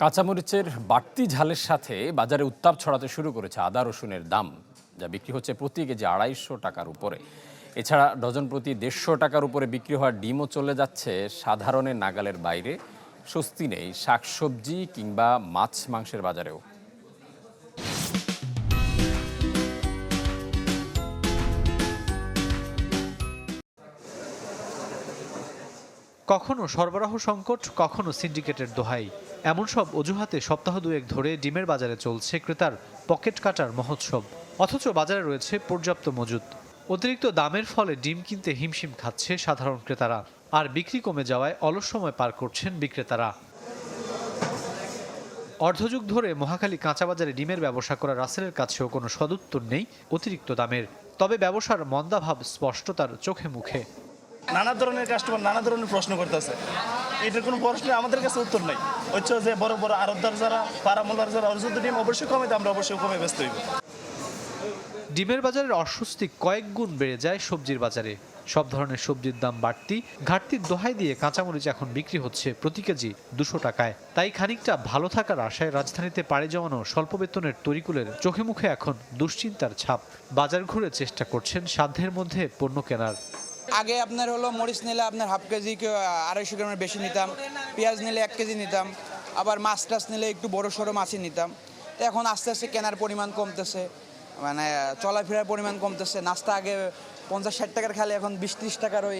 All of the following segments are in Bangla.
কাঁচামরিচের বাড়তি ঝালের সাথে বাজারে উত্তাপ ছড়াতে শুরু করেছে আদা রসুনের দাম, যা বিক্রি হচ্ছে প্রতি কেজি আড়াইশো টাকার উপরে। এছাড়া ডজন প্রতি দেড়শো টাকার উপরে বিক্রি হওয়া ডিমও চলে যাচ্ছে সাধারণের নাগালের বাইরে। স্বস্তি নেই শাকসবজি কিংবা মাছ মাংসের বাজারেও। কখনো সরবরাহ সংকট, কখনো সিন্ডিকেটের দোহাই। এমন সব অজুহাতে সপ্তাহ দুয়েক ধরে ডিমের বাজারে চলছে ক্রেতার পকেট কাটার মহোৎসব। অথচ বাজারে রয়েছে পর্যাপ্ত মজুত। অতিরিক্ত দামের ফলে ডিম কিনতে হিমশিম খাচ্ছে সাধারণ ক্রেতারা। আর বিক্রি কমে যাওয়ায় অলস সময় পার করছেন বিক্রেতারা। অর্ধযুগ ধরে মহাখালী কাঁচা বাজারে ডিমের ব্যবসা করা রাসেলের কাছেও কোনো সদুত্তর নেই অতিরিক্ত দামের। তবে ব্যবসার মন্দাভাব স্পষ্ট তার চোখে মুখে। নানা ধরনের কাস্টমার নানা ধরনের প্রশ্ন করতেছে। এটার কোনো প্রশ্নে, আমাদের কাছে উত্তর নাই। হচ্ছে যে বড় বড় আরবদার যারা পারামোলার যারা ওর ডিম অবশ্যই কমে আমরা অবশ্যই কমে ব্যস্ত হইব। ডিমের বাজারের অস্বস্তি কয়েক গুণ বেড়ে যায় সবজির বাজারে। সব ধরনের সবজির দাম বাড়তি, ঘাটতির দোহাই দিয়ে কাঁচামরিচ এখন বিক্রি হচ্ছে প্রতি কেজি দুশো টাকায়। তাই খানিকটা ভালো থাকার আশায় রাজধানীতে পাড়ি জমানো স্বল্প বেতনের তরিকুলের চোখে মুখে এখন দুশ্চিন্তার ছাপ। বাজার ঘুরে চেষ্টা করছেন সাধ্যের মধ্যে পণ্য কেনার। আগে আপনার হলো মরিচ নিলে আপনার হাফ কেজি আড়াইশো গ্রামের বেশি নিতাম, পেঁয়াজ নিলে এক কেজি নিতাম, আবার মাছ টাছ নিলে একটু বড় সড়ো মাছই নিতাম। তো এখন আস্তে আস্তে কেনার পরিমাণ কমতেছে মানে চলাফেরার পরিমাণ কমতেছে। নাস্তা আগে পঞ্চাশ ষাট টাকার খালে, এখন বিশ ত্রিশ টাকার ওই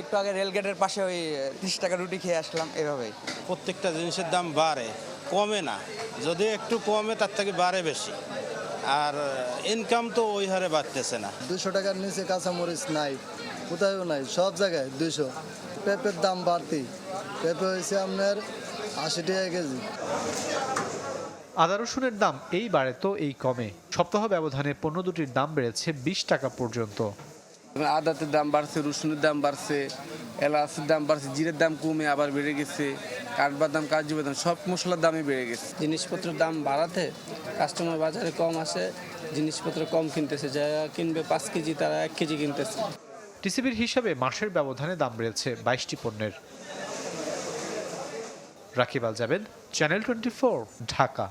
একটু আগে রেলগেটের পাশে ওই ত্রিশ টাকা রুটি খেয়ে আসলাম এভাবেই। প্রত্যেকটা জিনিসের দাম বাড়ে, কমে না। যদি একটু কমে, তার থেকে বাড়ে বেশি। আর ইনকাম তো ওই হারে বাড়তেছে না। দুশো টাকার নিচে কাঁচামরিচ নাই কোথায়ও নাই সব জায়গায় দুশো পেঁপের দাম বাড়তি। পেঁপে হয়েছে আপনার আশি টাকা কেজি। আদা রসুনের দাম এই বাড়ে তো এই কমে। সপ্তাহ ব্যবধানে পণ্য দুটির দাম বেড়েছে বিশ টাকা পর্যন্ত। আদাতের দাম বাড়ছে রসুনের দাম বাড়ছে এলাচের দাম বাড়ছে জিরের দাম কমে আবার বেড়ে গেছে কাঠবাদাম কাজু বাদাম সব মশলার দামই বেড়ে গেছে। জিনিসপত্রের দাম বাড়াতে কাস্টমার বাজারে কম আসে জিনিসপত্র কম কিনতেছে যারা কিনবে পাঁচ কেজি তারা এক কেজি কিনতেছে। টিসিবির হিসাবে মাসের ব্যবধানে দাম বেড়েছে বাইশটি পণ্যের। Rakib Al Jabed channel twenty Dhaka.